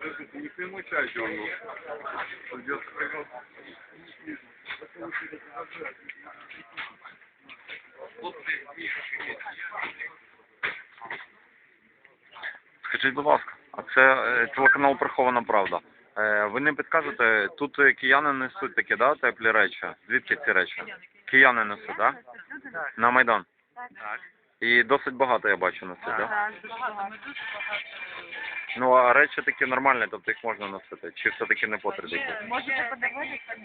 Слушайте, не примучайте он. Придется пригнуть. Скажіть, будь ласка, а це е, телеканал Прихована Правда. Е, Ви не підкажете, тут е, кияни несуть такі, да, теплі речі? Звідки ці речі? Кияни несуть, да? На Майдан. Так. І досить багато я бачу несуть, да? Так, дуже багато. Ну а речі такі нормальні, тобто їх можна носити. Чи все-таки не потрібно? Можете подивитися,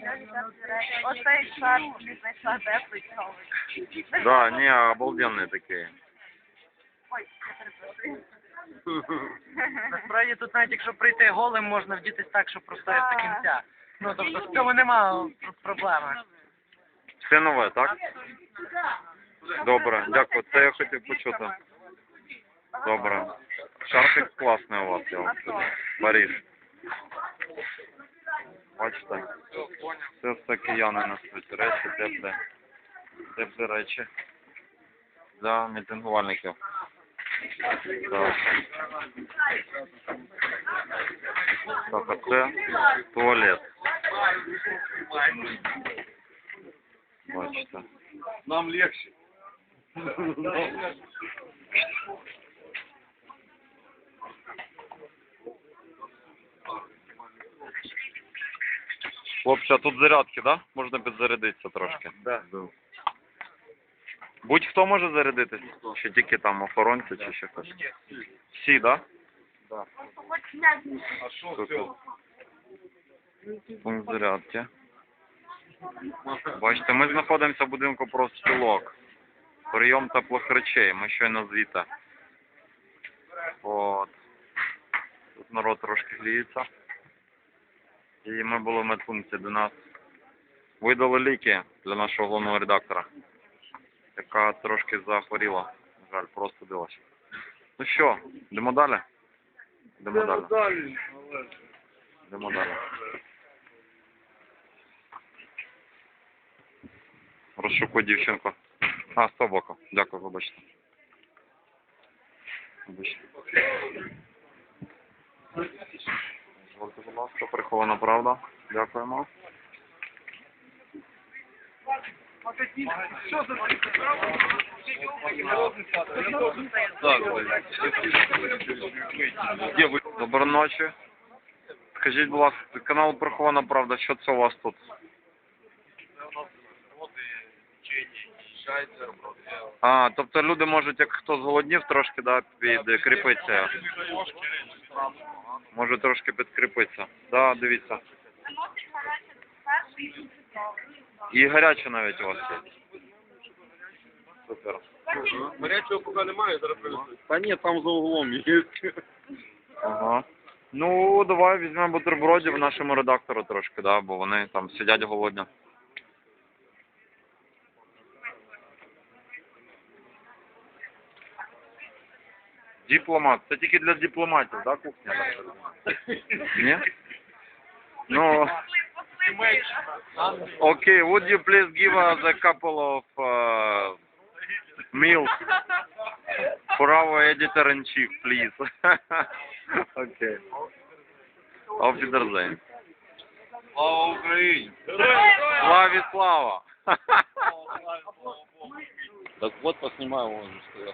оцей шар собі знайшла теплий чоловік. Да, ні, обалденний такий. Ой, я перепрошую. Насправді тут навіть якщо прийти голим, можна вдітись так, щоб простояти до кінця. Ну тобто в цьому немає проблеми. Все нове, так? Добре, дякую. Це я хотів почути. Добре. Шарфик класний у вас, я вам скажу. Париж. Бачите? Це все кияни несуть. Речі теплі. Теплі речі. Для мітингувальників. Так. Так, а це туалет. Бачите. Нам легче. Хлопці, а тут зарядки, да? Можна підзарядитися трошки. Да. Будь-хто може зарядитись? Чи тільки там охоронці, чи ще хтось? Всі, да? А что Супер. все? Пункт зарядки. Бачите, ми знаходимося в будинку профспілок. Прийом теплих речей. Ми щойно звідти. От. Тут народ трошки гріється. І ми були в медпункті, де нас видали ліки для нашого головного редактора, яка трошки захворіла. На жаль, просто билась. Ну що, йдемо далі? Йдемо далі. дали. Йдемо далі. Розшукуй дівчинку. А, з боку. Дякую, вибачте. Вибачте. прихована правда. Дякуємо. Где вы? Доброї ночі. Скажіть, будь ласка, канал Прихована Правда, що це у вас тут? А, тобто люди можуть, як хто зголоднів, трошки, да, підкріпитися. Може трошки підкріпитися. Да, дивіться. І гаряче навіть у вас є. Супер. Горячего пока немає, зараз принесуть. Та ні, там за углом є. Ага. Ну, давай візьмемо бутербродів нашому редактору трошки, да, бо вони там сидять голодні. Дипломат. Це тільки для дипломатів, да, кухня? Ні? Ну, окей, would you please give us a couple of uh, meals for our editor-in-chief, please? okay. Auf Wiedersehen. Слава Україні! Славі слава! Так вот поснимаю он сказал.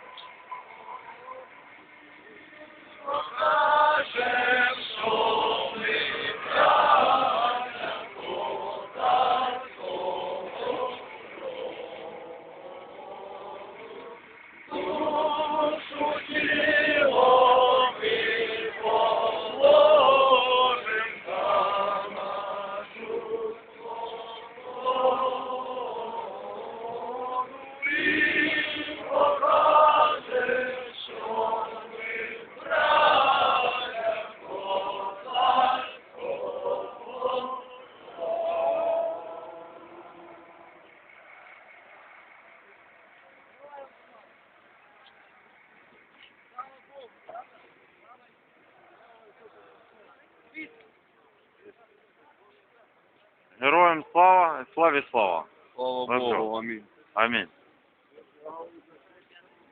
Славі слава. Слава. Богу, амінь. Амінь.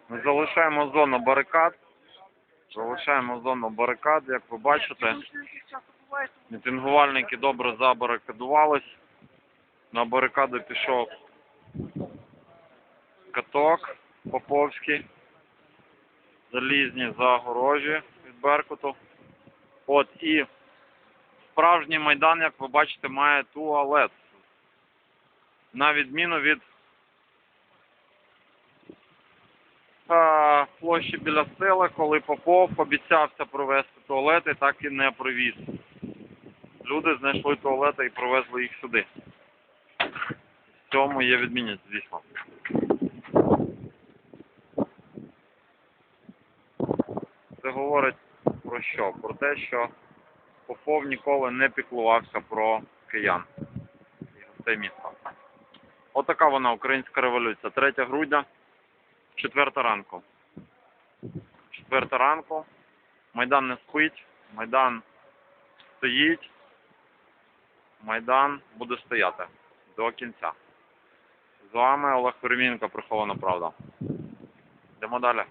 Ми залишаємо зону барикад. Залишаємо зону барикад, як ви бачите. Мітингувальники добре забарикадувались. На барикади пішов каток Поповський. Залізні загорожі від Беркуту. От і справжній майдан, як ви бачите, має туалет. На відміну від площі біля села, коли Попов обіцявся провести туалети, так і не привіз. Люди знайшли туалети і привезли їх сюди. В цьому є відмінність, звісно. Це говорить про що? Про те, що Попов ніколи не піклувався про киян і гостей. Отака вона, українська революція. 3 грудня, 4 ранку. 4 ранку. Майдан не спить, Майдан стоїть. Майдан буде стояти до кінця. З вами Олег Перемінко, Прихована Правда. Йдемо далі.